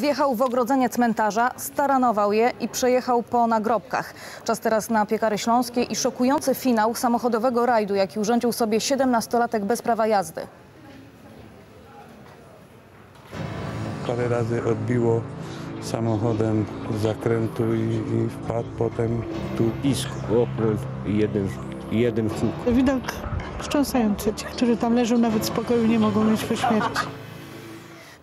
Wjechał w ogrodzenie cmentarza, staranował je i przejechał po nagrobkach. Czas teraz na piekary śląskie i szokujący finał samochodowego rajdu, jaki urządził sobie 17-latek bez prawa jazdy. Parę razy odbiło samochodem z zakrętu i, i wpadł potem tu. Isk, okręt i jeden, jeden huk. Widok wstrząsający. Ci, którzy tam leżą, nawet spokoju nie mogą mieć po śmierci.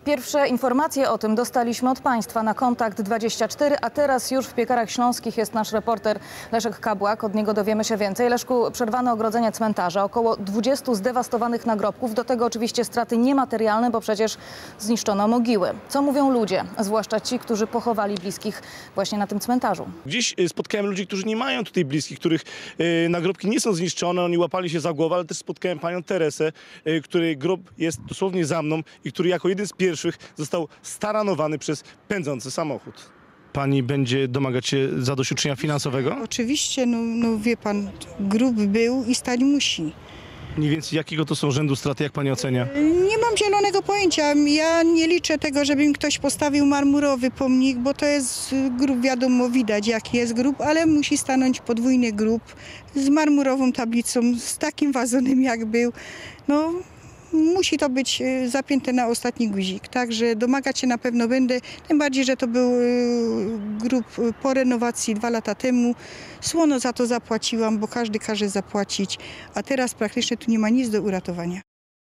Pierwsze informacje o tym dostaliśmy od państwa na kontakt 24, a teraz już w piekarach śląskich jest nasz reporter Leszek Kabłak. Od niego dowiemy się więcej. Leszku, przerwane ogrodzenie cmentarza, około 20 zdewastowanych nagrobków, do tego oczywiście straty niematerialne, bo przecież zniszczono mogiły. Co mówią ludzie, zwłaszcza ci, którzy pochowali bliskich właśnie na tym cmentarzu? Dziś y, spotkałem ludzi, którzy nie mają tutaj bliskich, których y, nagrobki nie są zniszczone, oni łapali się za głowę, ale też spotkałem panią Teresę, y, której grob jest dosłownie za mną i który jako jeden z pierwszych został staranowany przez pędzący samochód. Pani będzie domagać się zadośćuczynienia finansowego? Oczywiście, no, no wie pan, grób był i stać musi. Mniej więcej jakiego to są rzędu straty, jak pani ocenia? Nie mam zielonego pojęcia. Ja nie liczę tego, żeby mi ktoś postawił marmurowy pomnik, bo to jest grób, wiadomo, widać jaki jest grób, ale musi stanąć podwójny grób z marmurową tablicą, z takim wazonem jak był. No, musi to być y, zapięte na ostatni guzik, także domagać się na pewno będę, tym bardziej, że to był y, grób y, po renowacji dwa lata temu. Słono za to zapłaciłam, bo każdy każe zapłacić, a teraz praktycznie tu nie ma nic do uratowania.